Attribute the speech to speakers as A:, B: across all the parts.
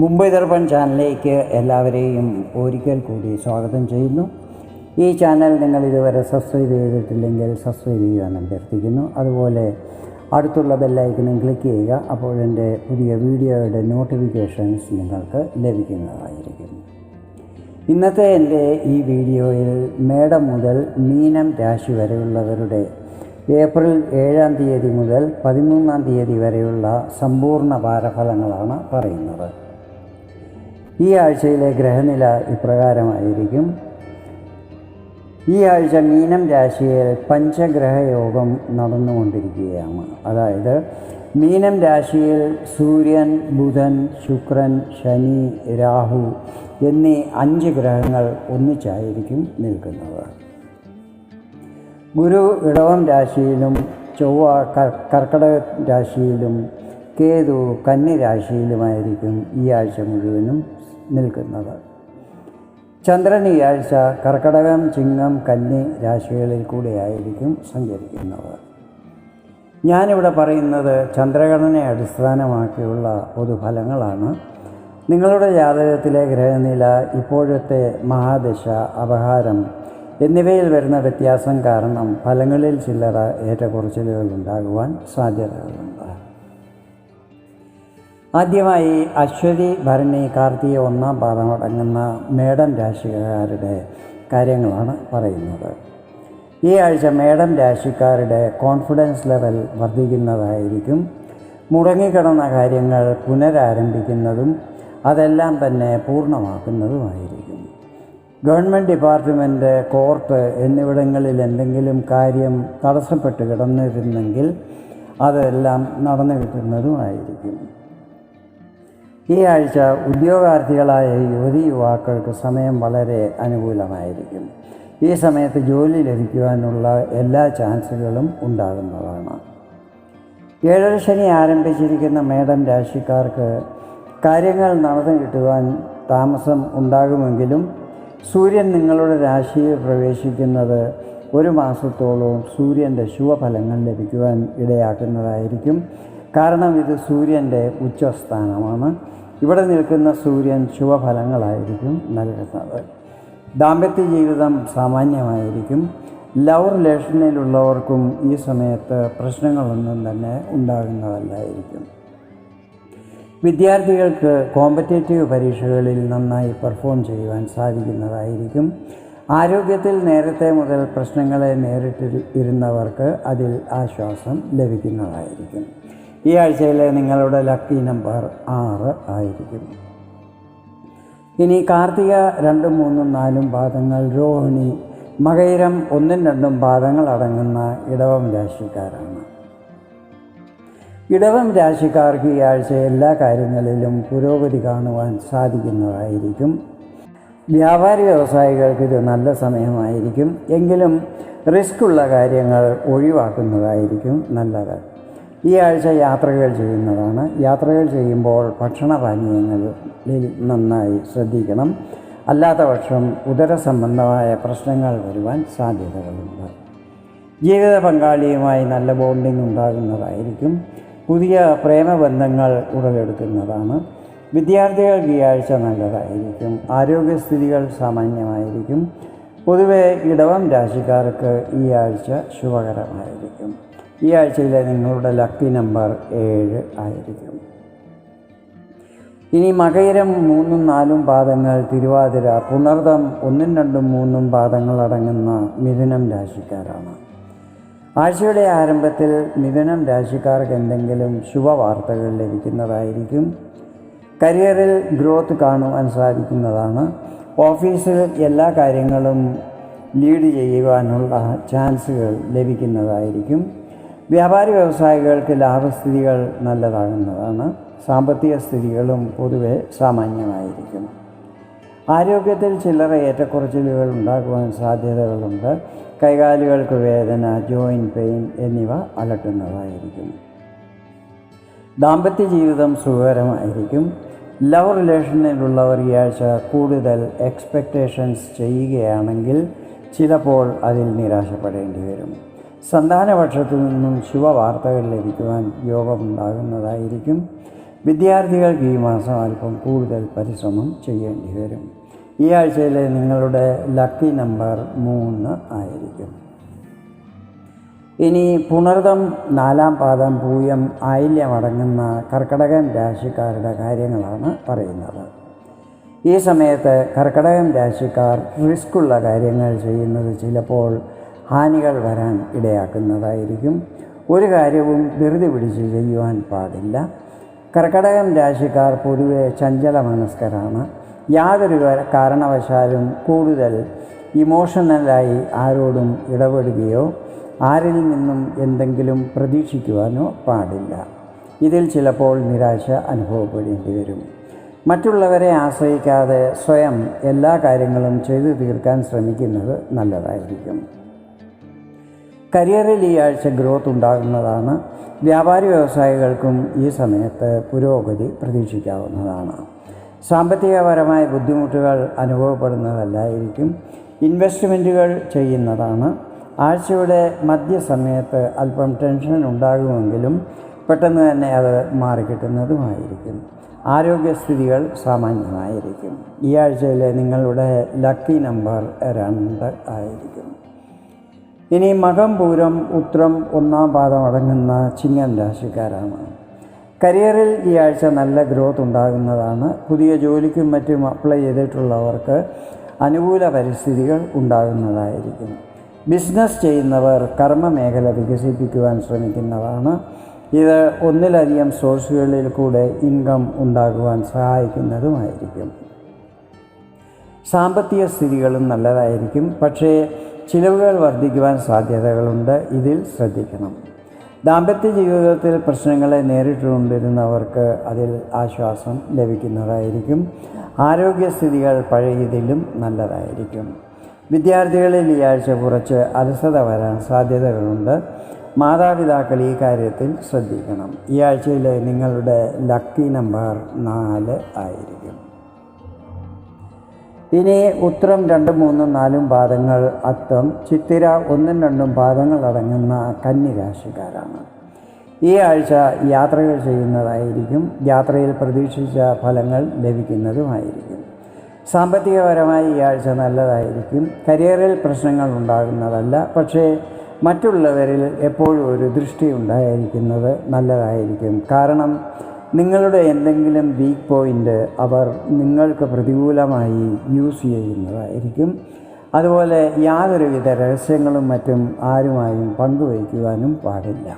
A: മുംബൈ ദർപ്പൺ ചാനലിലേക്ക് എല്ലാവരെയും ഒരിക്കൽ കൂടി സ്വാഗതം ചെയ്യുന്നു. ഈ ചാനൽ നിങ്ങൾ ഇതുവരെ സബ്സ്ക്രൈബ് ചെയ്തിട്ടില്ലെങ്കിൽ സബ്സ്ക്രൈബ് ചെയ്യാൻ അഭ്യർത്ഥിക്കുന്നു. അതുപോലെ അടുത്തുള്ള ബെല്ലൈക്കനും ക്ലിക്ക് ചെയ്യുക. അപ്പോൾ എന്റെ പുതിയ വീഡിയോയുടെ നോട്ടിഫിക്കേഷൻസ് നിങ്ങൾക്ക് ലഭിക്കുന്നതായിരിക്കും. ഇന്നത്തെ എന്റെ ഈ വീഡിയോയിൽ മേടം മുതൽ മീനം രാശി വരെയുള്ളവരുടെ ഏപ്രിൽ ഏഴാം തീയതി മുതൽ പതിമൂന്നാം തീയതി വരെയുള്ള സമ്പൂർണ ഭാരഫലങ്ങളാണ് പറയുന്നത്. ഈ ആഴ്ചയിലെ ഗ്രഹനില ഇപ്രകാരമായിരിക്കും. ഈ ആഴ്ച മീനം രാശിയിൽ പഞ്ചഗ്രഹയോഗം നടന്നുകൊണ്ടിരിക്കുകയാണ്. അതായത് മീനം രാശിയിൽ സൂര്യൻ ബുധൻ ശുക്രൻ ശനി രാഹു എന്നീ അഞ്ച് ഗ്രഹങ്ങൾ ഒന്നിച്ചായിരിക്കും നിൽക്കുന്നത്. ഗുരു ഇടവം രാശിയിലും ചൊവ്വ കർക്കടക രാശിയിലും കേതു കന്നി രാശിയിലുമായിരിക്കും ഈ ആഴ്ച മുഴുവനും നിൽക്കുന്നത്. ചന്ദ്രൻ ഈ ആഴ്ച കർക്കടകം ചിങ്ങം കന്നി രാശികളിൽ കൂടെയായിരിക്കും സഞ്ചരിക്കുന്നത്. ഞാനിവിടെ പറയുന്നത് ചന്ദ്രഗണനെ അടിസ്ഥാനമാക്കിയുള്ള പൊതുഫലങ്ങളാണ്. നിങ്ങളുടെ ജാതകത്തിലെ ഗ്രഹനില ഇപ്പോഴത്തെ മഹാദശ അപഹാരം എന്നിവയിൽ വരുന്ന വ്യത്യാസം കാരണം ഫലങ്ങളിൽ ചില്ലറ ഏറ്റക്കുറച്ചിലുകൾ ഉണ്ടാകുവാൻ സാധ്യതകളുണ്ട്. ആദ്യമായി അശ്വതി ഭരണി കാർത്തിക ഒന്നാം പാദം അടങ്ങുന്ന മേടം രാശിക്കാരുടെ കാര്യങ്ങളാണ് പറയുന്നത്. ഈ ആഴ്ച മേടം രാശിക്കാരുടെ കോൺഫിഡൻസ് ലെവൽ വർദ്ധിക്കുന്നതായിരിക്കും. മുടങ്ങിക്കിടന്ന കാര്യങ്ങൾ പുനരാരംഭിക്കുന്നതും അതെല്ലാം തന്നെ പൂർണമാക്കുന്നതുമായിരിക്കും. ഗവൺമെന്റ് ഡിപ്പാർട്ട്മെന്റ് കോർട്ട് എന്നിവിടങ്ങളിൽ എന്തെങ്കിലും കാര്യം തടസ്സപ്പെട്ട് കിടന്നിരുന്നെങ്കിൽ അതെല്ലാം നടന്നു കിട്ടുന്നതുമായിരിക്കും. ഈ ആഴ്ച ഉദ്യോഗാർത്ഥികളായ യുവതി യുവാക്കൾക്ക് സമയം വളരെ അനുകൂലമായിരിക്കും. ഈ സമയത്ത് ജോലി ലഭിക്കുവാനുള്ള എല്ലാ ചാൻസുകളും ഉണ്ടാകുന്നതാണ്. ഏഴര ശനി ആരംഭിച്ചിരിക്കുന്ന മേഡം രാശിക്കാർക്ക് കാര്യങ്ങൾ നടന്നു കിട്ടുവാൻ താമസം ഉണ്ടാകുമെങ്കിലും സൂര്യൻ നിങ്ങളുടെ രാശിയിൽ പ്രവേശിക്കുന്നത് ഒരു മാസത്തോളവും സൂര്യന്റെ ശുഭഫലങ്ങൾ ലഭിക്കുവാൻ ഇടയാക്കുന്നതായിരിക്കും. കാരണം ഇത് സൂര്യന്റെ ഉച്ചസ്ഥാനമാണ്. ഇവിടെ നിൽക്കുന്ന സൂര്യൻ ശുഭഫലങ്ങളായിരിക്കും നൽകുന്നത്. ദാമ്പത്യ ജീവിതം സാമാന്യമായിരിക്കും. ലവ് റിലേഷനിലുള്ളവർക്കും ഈ സമയത്ത് പ്രശ്നങ്ങളൊന്നും തന്നെ ഉണ്ടാകുന്നതല്ലായിരിക്കും. വിദ്യാർത്ഥികൾക്ക് കോമ്പറ്റേറ്റീവ് പരീക്ഷകളിൽ നന്നായി പെർഫോം ചെയ്യുവാൻ സാധിക്കുന്നതായിരിക്കും. ആരോഗ്യത്തിൽ നേരത്തെ മുതൽ പ്രശ്നങ്ങളെ നേരിട്ടിരുന്നവർക്ക് അതിൽ ആശ്വാസം ലഭിക്കുന്നതായിരിക്കും. ഈ ആഴ്ചയിലെ നിങ്ങളുടെ ലക്കി നമ്പർ ആറ് ആയിരിക്കും ഇനി കാർത്തിക രണ്ടും മൂന്നും നാലും പാദങ്ങൾ രോഹിണി മകയിരം ഒന്നും രണ്ടും പാദങ്ങൾ അടങ്ങുന്ന ഇടവം രാശിക്കാരാണ്. ഇടവം രാശിക്കാർക്ക് ഈ ആഴ്ച എല്ലാ കാര്യങ്ങളിലും പുരോഗതി കാണുവാൻ സാധിക്കുന്നതായിരിക്കും. വ്യാപാരി വ്യവസായികൾക്ക് ഇത് നല്ല സമയമായിരിക്കും. എങ്കിലും റിസ്ക് ഉള്ള കാര്യങ്ങൾ ഒഴിവാക്കുന്നതായിരിക്കും നല്ലത്. ഈ ആഴ്ച യാത്രകൾ ചെയ്യുന്നതാണ്. യാത്രകൾ ചെയ്യുമ്പോൾ ഭക്ഷണ പാനീയങ്ങളിൽ നന്നായി ശ്രദ്ധിക്കണം. അല്ലാത്ത പക്ഷം ഉദര സംബന്ധമായ പ്രശ്നങ്ങൾ വരുവാൻ സാധ്യതകളുണ്ട്. ജീവിത പങ്കാളിയുമായി നല്ല ബോണ്ടിങ് ഉണ്ടാകുന്നതായിരിക്കും. പുതിയ പ്രേമബന്ധങ്ങൾ ഉടലെടുക്കുന്നതാണ്. വിദ്യാർത്ഥികൾക്ക് ഈ ആഴ്ച നല്ലതായിരിക്കും. ആരോഗ്യസ്ഥിതികൾ സാമാന്യമായിരിക്കും. പൊതുവെ ഇടവം രാശിക്കാർക്ക് ഈ ആഴ്ച ശുഭകരമായിരിക്കും. ഈ ആഴ്ചയിലെ നിങ്ങളുടെ ലക്കി നമ്പർ ഏഴ് ആയിരിക്കും. ഇനി മകയിരം മൂന്നും നാലും പാദങ്ങൾ തിരുവാതിര പുണർദം ഒന്നും രണ്ടും മൂന്നും പാദങ്ങൾ അടങ്ങുന്ന മിഥുനം രാശിക്കാരാണ്. ആഴ്ചയുടെ ആരംഭത്തിൽ മിഥുനം രാശിക്കാർക്ക് എന്തെങ്കിലും ശുഭവാർത്തകൾ ലഭിക്കുന്നതായിരിക്കും. കരിയറിൽ ഗ്രോത്ത് കാണുവാൻ സാധിക്കുന്നതാണ്. ഓഫീസിൽ എല്ലാ കാര്യങ്ങളും ലീഡ് ചെയ്യുവാനുള്ള ചാൻസുകൾ ലഭിക്കുന്നതായിരിക്കും. വ്യാപാരി വ്യവസായികൾക്ക് ലാഭസ്ഥിതികൾ നല്ലതാകുന്നതാണ്. സാമ്പത്തിക സ്ഥിതികളും പൊതുവെ സാമാന്യമായിരിക്കും. ആരോഗ്യത്തിൽ ചില്ലറ ഏറ്റക്കുറച്ചിലുകൾ ഉണ്ടാകുവാൻ സാധ്യതകളുണ്ട്. കൈകാലുകൾക്ക് വേദന ജോയിൻ പെയിൻ എന്നിവ അലട്ടുന്നതായിരിക്കും. ദാമ്പത്യ ജീവിതം സുഖകരമായിരിക്കും. ലവ് റിലേഷനിലുള്ളവർ ഈ ആഴ്ച കൂടുതൽ എക്സ്പെക്റ്റേഷൻസ് ചെയ്യുകയാണെങ്കിൽ ചിലപ്പോൾ അതിൽ നിരാശപ്പെടേണ്ടി വരും. സന്താനപക്ഷത്തു നിന്നും ശുഭവാർത്തകൾ ലഭിക്കുവാൻ യോഗമുണ്ടാകുന്നതായിരിക്കും. വിദ്യാർത്ഥികൾക്ക് ഈ മാസം അല്പം കൂടുതൽ പരിശ്രമം ചെയ്യേണ്ടി വരും. ഈ ആഴ്ചയിലെ നിങ്ങളുടെ ലക്കി നമ്പർ മൂന്ന് ആയിരിക്കും. ഇനി പുണർതം നാലാം പാദം പൂയം ആയില്യമടങ്ങുന്ന കർക്കടകൻ രാശിക്കാരുടെ കാര്യങ്ങളാണ് പറയുന്നത്. ഈ സമയത്ത് കർക്കടകം രാശിക്കാർ റിസ്ക്കുള്ള കാര്യങ്ങൾ ചെയ്യുന്നത് ചിലപ്പോൾ ഹാനികൾ വരാൻ ഇടയാക്കുന്നതായിരിക്കും. ഒരു കാര്യവും ധൃതി പിടിച്ച് ചെയ്യുവാൻ പാടില്ല. കർക്കടകം രാശിക്കാർ പൊതുവെ ചഞ്ചല മനസ്കരാണ്. യാതൊരു കാര- കാരണവശാലും കൂടുതൽ ഇമോഷണലായി ആരോടും ഇടപെടുകയോ ആരിൽ നിന്നും എന്തെങ്കിലും പ്രതീക്ഷിക്കുവാനോ പാടില്ല. ഇതിൽ ചിലപ്പോൾ നിരാശ അനുഭവപ്പെടേണ്ടി വരും. മറ്റുള്ളവരെ ആശ്രയിക്കാതെ സ്വയം എല്ലാ കാര്യങ്ങളും ചെയ്തു തീർക്കാൻ ശ്രമിക്കുന്നത് നല്ലതായിരിക്കും. കരിയറിൽ ഈ ആഴ്ച ഗ്രോത്ത് ഉണ്ടാകുന്നതാണ്. വ്യാപാരി വ്യവസായികൾക്കും ഈ സമയത്ത് പുരോഗതി പ്രതീക്ഷിക്കാവുന്നതാണ്. സാമ്പത്തികപരമായ ബുദ്ധിമുട്ടുകൾ അനുഭവപ്പെടുന്നതല്ലായിരിക്കും. ഇൻവെസ്റ്റ്മെന്റുകൾ ചെയ്യുന്നതാണ്. ആഴ്ചയുടെ മധ്യസമയത്ത് അല്പം ടെൻഷൻ ഉണ്ടാകുമെങ്കിലും പെട്ടെന്ന് തന്നെ അത് മാറിക്കിട്ടുന്നതുമായിരിക്കും. ആരോഗ്യസ്ഥിതികൾ സാമാന്യമായിരിക്കും. ഈ ആഴ്ചയിലെ നിങ്ങളുടെ ലക്കി നമ്പർ രണ്ട് ആയിരിക്കും. ഇനി മകം പൂരം ഉത്രം ഒന്നാം പാദം അടങ്ങുന്ന ചിങ്ങം രാശിക്കാരാണ്. കരിയറിൽ ഈ ആഴ്ച നല്ല ഗ്രോത്ത് ഉണ്ടാകുന്നതാണ്. പുതിയ ജോലിക്കും മറ്റും അപ്ലൈ ചെയ്തിട്ടുള്ളവർക്ക് അനുകൂല പരിസ്ഥിതികൾ ഉണ്ടാകുന്നതായിരിക്കും. ബിസിനസ് ചെയ്യുന്നവർ കർമ്മ മേഖല വികസിപ്പിക്കുവാൻ ശ്രമിക്കുന്നതാണ്. ഇത് ഒന്നിലധികം സോഴ്സുകളിൽ കൂടെ ഇൻകം ഉണ്ടാകുവാൻ സഹായിക്കുന്നതുമായിരിക്കും. സാമ്പത്തിക സ്ഥിതികളും നല്ലതായിരിക്കും. പക്ഷേ ചിലവുകൾ വർദ്ധിക്കുവാൻ സാധ്യതകളുണ്ട്. ഇതിൽ ശ്രദ്ധിക്കണം. ദാമ്പത്യ ജീവിതത്തിൽ പ്രശ്നങ്ങളെ നേരിട്ടുകൊണ്ടിരുന്നവർക്ക് അതിൽ ആശ്വാസം ലഭിക്കുന്നതായിരിക്കും. ആരോഗ്യസ്ഥിതികൾ പഴയതിലും നല്ലതായിരിക്കും. വിദ്യാർത്ഥികളിൽ ഈ ആഴ്ച കുറച്ച് അലസത വരാൻ സാധ്യതകളുണ്ട്. മാതാപിതാക്കൾ ഈ കാര്യത്തിൽ ശ്രദ്ധിക്കണം. ഈ ആഴ്ചയിലെ നിങ്ങളുടെ ലക്കി നമ്പർ നാല് ആയിരിക്കും. ഇനി ഉത്തരം രണ്ടും മൂന്നും നാലും പാദങ്ങൾ അത്തം ചിത്തിര ഒന്നും രണ്ടും പാദങ്ങൾ അടങ്ങുന്ന കന്നിരാശിക്കാരാണ്. ഈ ആഴ്ച യാത്രകൾ ചെയ്യുന്നതായിരിക്കും യാത്രയിൽ പ്രതീക്ഷിച്ച ഫലങ്ങൾ ലഭിക്കുന്നതുമായിരിക്കും. സാമ്പത്തികപരമായി ഈ ആഴ്ച നല്ലതായിരിക്കും കരിയറിൽ പ്രശ്നങ്ങൾ ഉണ്ടാകുന്നതല്ല പക്ഷേ മറ്റുള്ളവരിൽ എപ്പോഴും ഒരു ദൃഷ്ടി ഉണ്ടായിരിക്കുന്നത് നല്ലതായിരിക്കും. കാരണം നിങ്ങളുടെ എന്തെങ്കിലും വീക്ക് പോയിന്റ് അവർ നിങ്ങൾക്ക് പ്രതികൂലമായി യൂസ് ചെയ്യുന്നതായിരിക്കും. അതുപോലെ യാതൊരുവിധ രഹസ്യങ്ങളും മറ്റും ആരുമായും പങ്കുവയ്ക്കുവാനും പാടില്ല.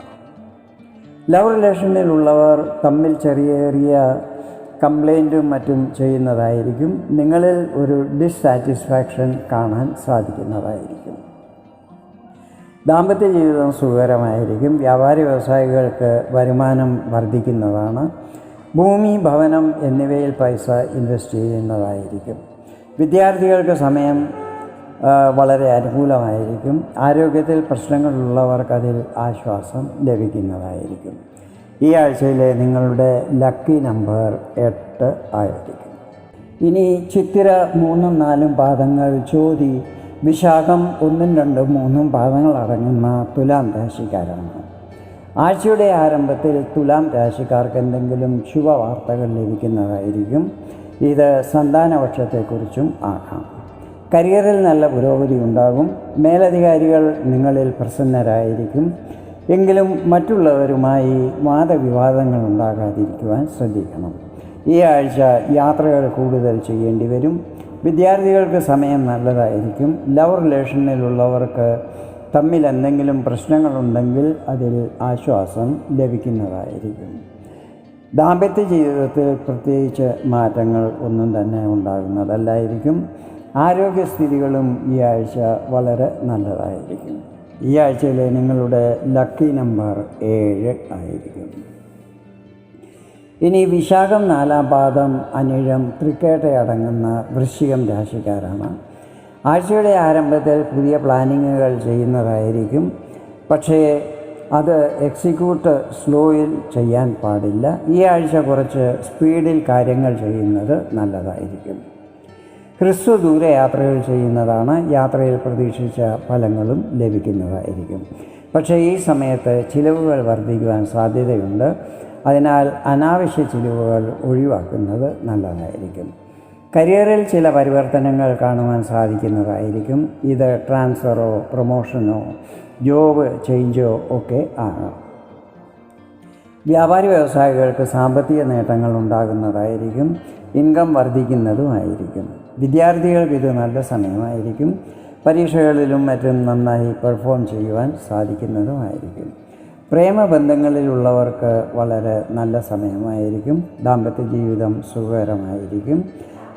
A: ലവ് റിലേഷനിലുള്ളവർ തമ്മിൽ ചെറിയ ചെറിയ കംപ്ലൈന്റും മറ്റും ചെയ്യുന്നതായിരിക്കും. നിങ്ങളിൽ ഒരു ഡിസ്സാറ്റിസ്ഫാക്ഷൻ കാണാൻ സാധിക്കുന്നതായിരിക്കും. ദാമ്പത്യ ജീവിതം സുഖകരമായിരിക്കും. വ്യാപാരി വ്യവസായികൾക്ക് വരുമാനം വർദ്ധിക്കുന്നതാണ്. ഭൂമി ഭവനം എന്നിവയിൽ പൈസ ഇൻവെസ്റ്റ് ചെയ്യുന്നതായിരിക്കും. വിദ്യാർത്ഥികൾക്ക് സമയം വളരെ അനുകൂലമായിരിക്കും. ആരോഗ്യത്തിൽ പ്രശ്നങ്ങളുള്ളവർക്ക് അതിൽ ആശ്വാസം ലഭിക്കുന്നതായിരിക്കും. ഈ ആഴ്ചയിലെ നിങ്ങളുടെ ലക്കി നമ്പർ എട്ട് ആയിരിക്കും. ഇനി ചിത്തിര മൂന്നും നാലും പാദങ്ങൾ ചോതി വിശാഖം ഒന്നും രണ്ടും മൂന്നും പാദങ്ങൾ അടങ്ങുന്ന തുലാം രാശിക്കാരാണ്. ആഴ്ചയുടെ ആരംഭത്തിൽ തുലാം രാശിക്കാർക്ക് എന്തെങ്കിലും ശുഭവാർത്തകൾ ലഭിക്കുന്നതായിരിക്കും. ഇത് സന്താനപക്ഷത്തെക്കുറിച്ചും ആകാം. കരിയറിൽ നല്ല പുരോഗതി ഉണ്ടാകും. മേലധികാരികൾ നിങ്ങളിൽ പ്രസന്നരായിരിക്കും. എങ്കിലും മറ്റുള്ളവരുമായി വാദവിവാദങ്ങൾ ഉണ്ടാകാതിരിക്കുവാൻ ശ്രദ്ധിക്കണം. ഈ ആഴ്ച യാത്രകൾ കൂടുതൽ ചെയ്യേണ്ടി വരും. വിദ്യാർത്ഥികൾക്ക് സമയം നല്ലതായിരിക്കും. ലവ് റിലേഷനിലുള്ളവർക്ക് തമ്മിൽ എന്തെങ്കിലും പ്രശ്നങ്ങളുണ്ടെങ്കിൽ അതിൽ ആശ്വാസം ലഭിക്കുന്നതായിരിക്കും. ദാമ്പത്യ ജീവിതത്തിൽ പ്രത്യേകിച്ച് മാറ്റങ്ങൾ ഒന്നും തന്നെ ഉണ്ടാകുന്നതല്ലായിരിക്കും. ആരോഗ്യസ്ഥിതികളും ഈ ആഴ്ച വളരെ നല്ലതായിരിക്കും. ഈ ആഴ്ചയിലെ നിങ്ങളുടെ ലക്കി നമ്പർ ഏഴ് ആയിരിക്കും. ഇനി വിശാഖം നാലാം പാദം അനിഴം തൃക്കേട്ടയടങ്ങുന്ന വൃശ്ചികം രാശിക്കാരാണ്. ആഴ്ചയുടെ ആരംഭത്തിൽ പുതിയ പ്ലാനിങ്ങുകൾ ചെയ്യുന്നതായിരിക്കും. പക്ഷേ അത് എക്സിക്യൂട്ട് സ്ലോയിൽ ചെയ്യാൻ പാടില്ല. ഈ ആഴ്ച കുറച്ച് സ്പീഡിൽ കാര്യങ്ങൾ ചെയ്യുന്നത് നല്ലതായിരിക്കും. ക്രിസ്തു ദൂരയാത്രകൾ ചെയ്യുന്നതാണ്. യാത്രയിൽ പ്രതീക്ഷിച്ച ഫലങ്ങളും ലഭിക്കുന്നതായിരിക്കും. പക്ഷേ ഈ സമയത്ത് ചിലവുകൾ വർദ്ധിക്കുവാൻ സാധ്യതയുണ്ട്. അതിനാൽ അനാവശ്യ ചിലവുകൾ ഒഴിവാക്കുന്നത് നല്ലതായിരിക്കും. കരിയറിൽ ചില പരിവർത്തനങ്ങൾ കാണുവാൻ സാധിക്കുന്നതായിരിക്കും. ഇത് ട്രാൻസ്ഫറോ പ്രൊമോഷനോ ജോബ് ചേഞ്ചോ ഒക്കെ ആകാം വ്യാപാരി വ്യവസായികൾക്ക് സാമ്പത്തിക നേട്ടങ്ങൾ ഉണ്ടാകുന്നതായിരിക്കും. ഇൻകം വർദ്ധിക്കുന്നതുമായിരിക്കും വിദ്യാർത്ഥികൾക്ക് ഇത് നല്ല സമയമായിരിക്കും. പരീക്ഷകളിലും മറ്റും നന്നായി പെർഫോം ചെയ്യുവാൻ സാധിക്കുന്നതുമായിരിക്കും പ്രേമബന്ധങ്ങളിലുള്ളവർക്ക് വളരെ നല്ല സമയമായിരിക്കും. ദാമ്പത്യ ജീവിതം സുഖകരമായിരിക്കും.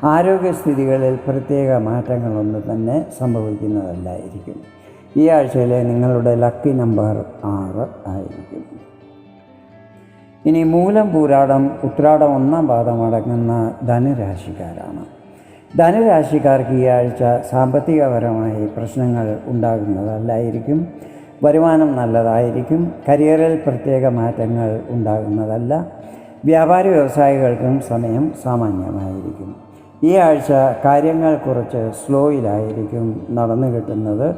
A: ആരോഗ്യസ്ഥിതികളിൽ പ്രത്യേക മാറ്റങ്ങളൊന്നും തന്നെ സംഭവിക്കുന്നതല്ലായിരിക്കും. ഈ ആഴ്ചയിലെ നിങ്ങളുടെ ലക്കി നമ്പർ ആറ് ആയിരിക്കും. ഇനി മൂലം പൂരാടം ഉത്രാടം ഒന്നാം പാദം അടങ്ങുന്ന ധനുരാശിക്കാരാണ്. ധനുരാശിക്കാർക്ക് ഈ ആഴ്ച സാമ്പത്തികപരമായി പ്രശ്നങ്ങൾ ഉണ്ടാകുന്നതല്ലായിരിക്കും. വരുമാനം നല്ലതായിരിക്കും. കരിയറിൽ പ്രത്യേക മാറ്റങ്ങൾ ഉണ്ടാകുന്നതല്ല. വ്യാപാര വ്യവസായികൾക്കും സമയം സാമാന്യമായിരിക്കും. ഈ ആഴ്ച കാര്യങ്ങൾ കുറച്ച് സ്ലോയിലായിരിക്കും നടന്നു കിട്ടുന്നത്.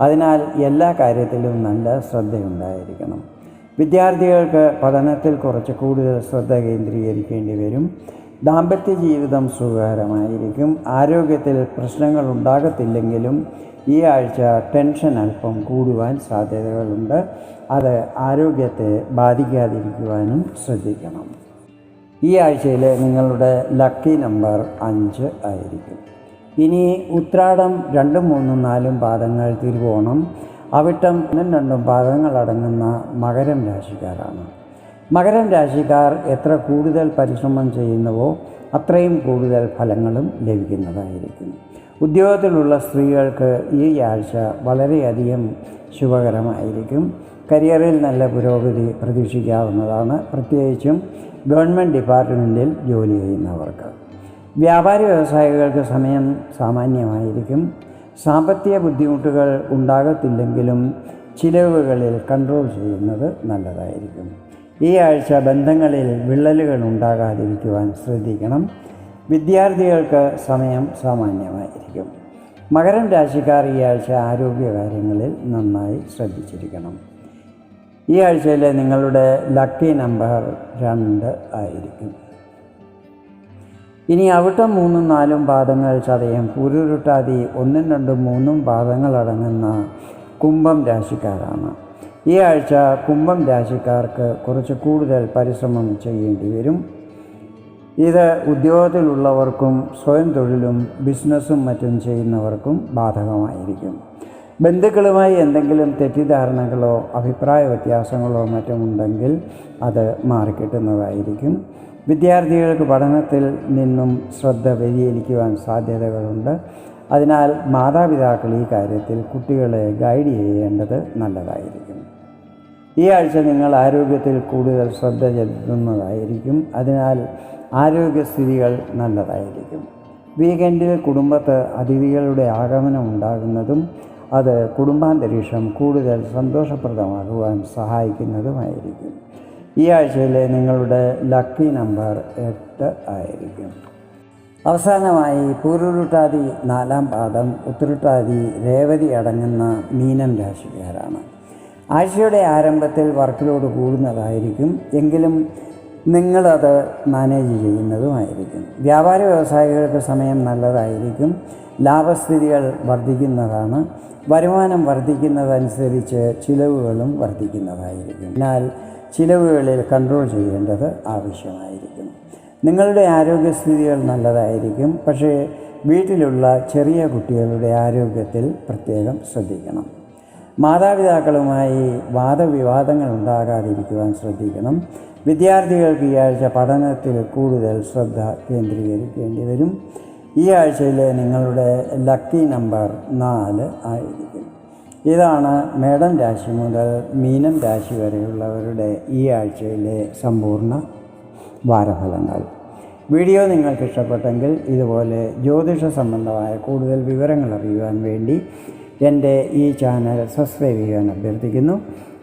A: അതിനാൽ എല്ലാ കാര്യത്തിലും നല്ല ശ്രദ്ധയുണ്ടായിരിക്കണം. വിദ്യാർത്ഥികൾക്ക് പഠനത്തിൽ കുറച്ച് കൂടുതൽ ശ്രദ്ധ കേന്ദ്രീകരിക്കേണ്ടി വരും. ദാമ്പത്യ ജീവിതം സുഖകരമായിരിക്കും. ആരോഗ്യത്തിൽ പ്രശ്നങ്ങൾ ഉണ്ടാകത്തില്ലെങ്കിലും ഈ ആഴ്ച ടെൻഷൻ അല്പം കൂടുവാൻ സാധ്യതകളുണ്ട്. അത് ആരോഗ്യത്തെ ബാധിക്കാതിരിക്കുവാനും ശ്രദ്ധിക്കണം. ഈ ആഴ്ചയിലെ നിങ്ങളുടെ ലക്കി നമ്പർ അഞ്ച് ആയിരിക്കും. ഇനി ഉത്രാടം രണ്ടും മൂന്നും നാലും പാദങ്ങൾ തിരുവോണം. അവിട്ടം ഒന്നും രണ്ടും പാദങ്ങളടങ്ങുന്ന മകരം രാശിക്കാരാണ്. മകരം രാശിക്കാർ എത്ര കൂടുതൽ പരിശ്രമം ചെയ്യുന്നുവോ അത്രയും കൂടുതൽ ഫലങ്ങളും ലഭിക്കുന്നതായിരിക്കും. ഉദ്യോഗത്തിലുള്ള സ്ത്രീകൾക്ക് ഈ ആഴ്ച വളരെയധികം ശുഭകരമായിരിക്കും. കരിയറിൽ നല്ല പുരോഗതി പ്രതീക്ഷിക്കാവുന്നതാണ്. പ്രത്യേകിച്ചും ഗവൺമെന്റ് ഡിപ്പാർട്ട്മെന്റിൽ ജോലി ചെയ്യുന്നവർക്ക്. വ്യാപാരി വ്യവസായികൾക്ക് സമയം സാമാന്യമായിരിക്കും. സാമ്പത്തിക ബുദ്ധിമുട്ടുകൾ ഉണ്ടാകത്തില്ലെങ്കിലും ചിലവുകളിൽ കൺട്രോൾ ചെയ്യുന്നത് നല്ലതായിരിക്കും. ഈ ആഴ്ച ബന്ധങ്ങളിൽ വിള്ളലുകൾ ഉണ്ടാകാതിരിക്കുവാൻ ശ്രദ്ധിക്കണം. വിദ്യാർത്ഥികൾക്ക് സമയം സാമാന്യമായിരിക്കും. മകരം രാശിക്കാർ ഈ ആഴ്ച ആരോഗ്യകാര്യങ്ങളിൽ നന്നായി ശ്രദ്ധിച്ചിരിക്കണം. ഈ ആഴ്ചയിലെ നിങ്ങളുടെ ലക്കി നമ്പർ രണ്ട് ആയിരിക്കും. ഇനി അവിട്ടം മൂന്നും നാലും പാദങ്ങൾ ചതയം കുരുരുട്ടാതി ഒന്നും രണ്ടും മൂന്നും പാദങ്ങൾ അടങ്ങുന്ന കുംഭം രാശിക്കാരാണ്. ഈ ആഴ്ച കുംഭം രാശിക്കാർക്ക് കുറച്ച് കൂടുതൽ പരിശ്രമം ചെയ്യേണ്ടി വരും. ഇത് ഉദ്യോഗത്തിലുള്ളവർക്കും സ്വയം തൊഴിലും ബിസിനസ്സും മറ്റും ചെയ്യുന്നവർക്കും ബാധകമായിരിക്കും. ബന്ധുക്കളുമായി എന്തെങ്കിലും തെറ്റിദ്ധാരണകളോ അഭിപ്രായ വ്യത്യാസങ്ങളോ മറ്റും ഉണ്ടെങ്കിൽ അത് മാറിക്കിട്ടുന്നതായിരിക്കും. വിദ്യാർത്ഥികൾക്ക് പഠനത്തിൽ നിന്നും ശ്രദ്ധ വ്യതിചലിക്കുവാൻ സാധ്യതകളുണ്ട്. അതിനാൽ മാതാപിതാക്കൾ ഈ കാര്യത്തിൽ കുട്ടികളെ ഗൈഡ് ചെയ്യേണ്ടത് നല്ലതായിരിക്കും. ഈ ആഴ്ച നിങ്ങൾ ആരോഗ്യത്തിൽ കൂടുതൽ ശ്രദ്ധ ചെലുത്തുന്നതായിരിക്കും. അതിനാൽ ആരോഗ്യസ്ഥിതികൾ നല്ലതായിരിക്കും. വീക്കെൻഡിൽ കുടുംബത്ത് അതിഥികളുടെ ആഗമനം ഉണ്ടാകുന്നതും അത് കുടുംബാന്തരീക്ഷം കൂടുതൽ സന്തോഷപ്രദമാകുവാൻ സഹായിക്കുന്നതുമായിരിക്കും. ഈ ആഴ്ചയിലെ നിങ്ങളുടെ ലക്കി നമ്പർ എട്ട് ആയിരിക്കും. അവസാനമായി പൂരുരുട്ടാതി നാലാം പാദം ഉത്തരുട്ടാതി രേവതി അടങ്ങുന്ന മീനം രാശിക്കാരാണ്. ആഴ്ചയുടെ ആരംഭത്തിൽ വർക്കിലോട് കൂടുന്നതായിരിക്കും. എങ്കിലും നിങ്ങളത് മാനേജ് ചെയ്യുന്നതുമായിരിക്കും. വ്യാപാര വ്യവസായികൾക്ക് സമയം നല്ലതായിരിക്കും. ലാഭസ്ഥിതികൾ വർദ്ധിക്കുന്നതാണ്. വരുമാനം വർദ്ധിക്കുന്നതനുസരിച്ച് ചിലവുകളും വർദ്ധിക്കുന്നതായിരിക്കും. എന്നാൽ ചിലവുകളിൽ കൺട്രോൾ ചെയ്യേണ്ടത് ആവശ്യമായിരിക്കും. നിങ്ങളുടെ ആരോഗ്യസ്ഥിതികൾ നല്ലതായിരിക്കും. പക്ഷേ വീട്ടിലുള്ള ചെറിയ കുട്ടികളുടെ ആരോഗ്യത്തിൽ പ്രത്യേകം ശ്രദ്ധിക്കണം. മാതാപിതാക്കളുമായി വാദവിവാദങ്ങൾ ഉണ്ടാകാതിരിക്കുവാൻ ശ്രദ്ധിക്കണം. വിദ്യാർത്ഥികൾക്ക് ഈ ആഴ്ച പഠനത്തിൽ കൂടുതൽ ശ്രദ്ധ കേന്ദ്രീകരിക്കേണ്ടി വരും. ഈ ആഴ്ചയിലെ നിങ്ങളുടെ ലക്കി നമ്പർ നാല് ആയിരിക്കും. ഇതാണ് മേടം രാശി മുതൽ മീനം രാശി വരെയുള്ളവരുടെ ഈ ആഴ്ചയിലെ സമ്പൂർണ വാരഫലങ്ങൾ. വീഡിയോ നിങ്ങൾക്ക് ഇഷ്ടപ്പെട്ടെങ്കിൽ ഇതുപോലെ ജ്യോതിഷ സംബന്ധമായ കൂടുതൽ വിവരങ്ങൾ അറിയുവാൻ വേണ്ടി എന്റെ ഈ ചാനൽ സബ്സ്ക്രൈബ് ചെയ്യാൻ അഭ്യർത്ഥിക്കുന്നു.